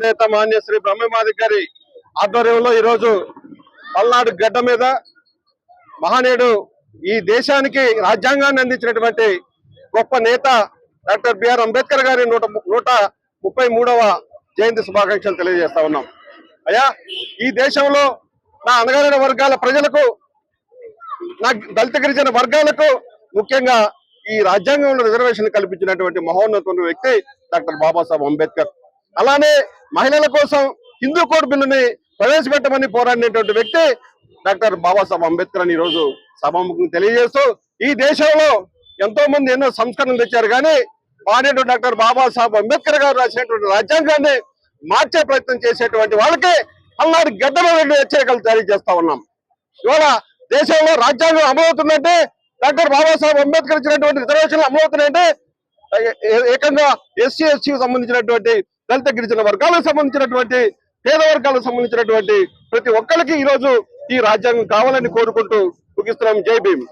అధినేత మాన్య శ్రీ బ్రహ్మమాది గారి ఆధ్వర్యంలో ఈరోజు పల్నాడు గడ్డ మీద మహానేడు ఈ దేశానికి రాజ్యాంగాన్ని అందించినటువంటి గొప్ప నేత డాక్టర్ బిఆర్ అంబేద్కర్ గారి నూట నూట ముప్పై మూడవ జయంతి శుభాకాంక్షలు తెలియజేస్తా ఉన్నాం. అయ్యా ఈ దేశంలో నా అనగారిన వర్గాల ప్రజలకు నా దళిత గిరిజన వర్గాలకు ముఖ్యంగా ఈ రాజ్యాంగంలో రిజర్వేషన్ కల్పించినటువంటి మహోన్నతమైన వ్యక్తి డాక్టర్ బాబాసాహెబ్ అంబేద్కర్. అలానే మహిళల కోసం హిందూ కోడ్ బిల్లుని ప్రవేశపెట్టమని పోరాడినటువంటి వ్యక్తి డాక్టర్ బాబాసాహెబ్ అంబేద్కర్ అని ఈరోజు సభాముఖంగా తెలియజేస్తూ ఈ దేశంలో ఎంతో మంది ఎన్నో సంస్కరణలు తెచ్చారు కానీ వాడేటు డాక్టర్ బాబాసాహెబ్ అంబేద్కర్ గారు రాసినటువంటి రాజ్యాంగాన్ని మార్చే ప్రయత్నం చేసేటువంటి వాళ్ళకి అల్లాడి గడ్డలో హెచ్చరికలు జారీ చేస్తా ఉన్నాం. ఇవాళ దేశంలో రాజ్యాంగం అమలవుతుందంటే డాక్టర్ బాబాసాహెబ్ అంబేద్కర్ ఇచ్చినటువంటి రిజర్వేషన్లు అమలవుతున్నాయంటే ఏకంగా ఎస్సీ ఎస్సీ సంబంధించినటువంటి దళిత గిరిజన వర్గాలకు సంబంధించినటువంటి పేద వర్గాలకు సంబంధించినటువంటి ప్రతి ఒక్కరికి ఈ రోజు ఈ రాజ్యాంగం కావాలని కోరుకుంటూ ముగిస్తున్నాం. జై భీమ్.